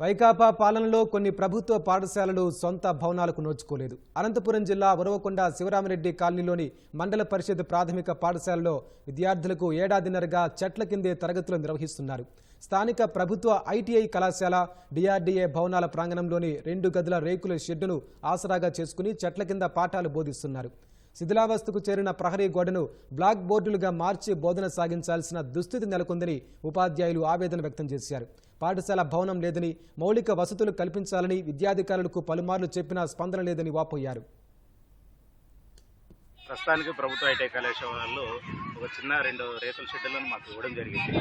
వైకాపా పాలనలో కొన్ని ప్రభుత్వ పాఠశాలలు సొంత భవనాలకు నోచుకోలేదు. అనంతపురం జిల్లా ఉరవకొండ శివరామరెడ్డి కాలనీలోని మండల పరిషత్ ప్రాథమిక పాఠశాలలో విద్యార్థులకు ఏడాదిన్నరగా చెట్ల కిందే తరగతులు నిర్వహిస్తున్నారు. స్థానిక ప్రభుత్వ ఐటీఐ కళాశాల డిఆర్డీఏ భవనాల ప్రాంగణంలోని రెండు గదుల రేకుల షెడ్డును ఆసరాగా చేసుకుని చెట్ల కింద పాఠాలు బోధిస్తున్నారు. శిథిలావస్థకు చేరిన ప్రహరీ గోడను బ్లాక్ బోర్డులుగా మార్చి బోధన సాగించాల్సిన దుస్థితి నెలకొందని ఉపాధ్యాయులు ఆవేదన వ్యక్తం చేశారు. పాఠశాల భవనం లేదని మౌలిక వసతులు కల్పించాలని విద్యాధికారులకు పలుమార్లు చెప్పినా స్పందన లేదని వాపోయారు. ప్రస్తుతానికి ప్రభుత్వ ఐటీ కళాశాలలో ఒక చిన్న రెండు రేసుల షెడ్యూలను మాకు ఇవ్వడం జరిగింది.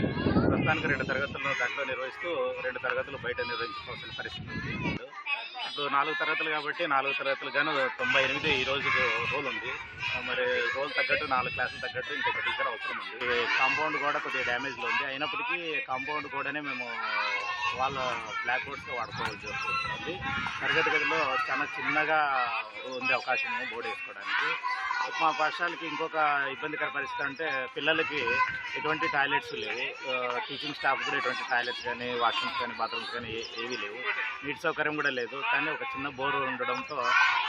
ప్రస్తుతానికి రెండు తరగతులను దాంట్లో నిర్వహిస్తూ రెండు తరగతులు బయట నిర్వహించుకోవాల్సిన పరిస్థితి ఉంది. ఇప్పుడు నాలుగు తరగతులు కాబట్టి నాలుగు తరగతులు కానీ తొంభై ఎనిమిది ఈ రోజుకి రోల్ ఉంది. మరి రోల్ తగ్గట్టు నాలుగు క్లాసులు తగ్గట్టు ఇంకొక టీచర్ అవసరం ఉంది. కాంపౌండ్ కూడా కొద్దిగా డ్యామేజ్లో ఉంది. అయినప్పటికీ కాంపౌండ్ కూడానే మేము వాళ్ళ బ్లాక్ బోర్డ్స్గా వాడుకోవాల్సి వస్తుంది. తరగతి గదిలో చాలా చిన్నగా ఉండే అవకాశం ఉంది బోర్డు వేసుకోవడానికి. మా పాఠశాలకి ఇంకొక ఇబ్బందికర పరిస్థితి అంటే పిల్లలకి ఎటువంటి టాయిలెట్స్ లేవు. టీచింగ్ స్టాఫ్ కూడా ఎటువంటి టాయిలెట్స్ కానీ వాష్రూమ్స్ కానీ బాత్రూమ్స్ కానీ ఏవీ లేవు. నీటి సౌకర్యం కూడా లేదు. కానీ ఒక చిన్న బోరు ఉండడంతో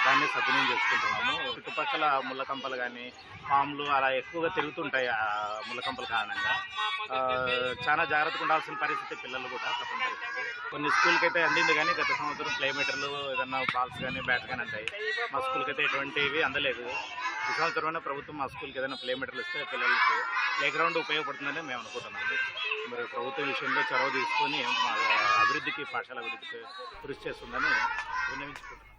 దాన్ని సద్వినియోగం చేసుకుంటున్నాము. చుట్టుపక్కల ముళ్ళకంపలు కానీ పాములు అలా ఎక్కువగా తిరుగుతుంటాయి ఆ ముళ్ళకంపల కారణంగా. చాలా జాగ్రత్తగా ఉండాల్సిన పరిస్థితి పిల్లలు కూడా తప్పనిసరి కొన్ని స్కూల్కి అయితే అందింది కానీ గత సంవత్సరం ప్లేమీటర్లు ఏదన్నా బాల్స్ కానీ బ్యాట్ కానీ అంటాయి. మా స్కూల్కి అయితే ఎటువంటివి అందలేదు. ఈ సంవత్సరమైనా ప్రభుత్వం మా స్కూల్కి ఏదైనా ప్లేమీటర్లు ఇస్తే పిల్లలకి ప్లే గ్రౌండ్ ఉపయోగపడుతుందని మేము అనుకుంటున్నాము. మరి ప్రభుత్వం విషయంలో చొరవ తీసుకొని మా అభివృద్ధికి పాఠశాల అభివృద్ధికి కృషి చేస్తుందని విన్నవించుకుంటున్నాం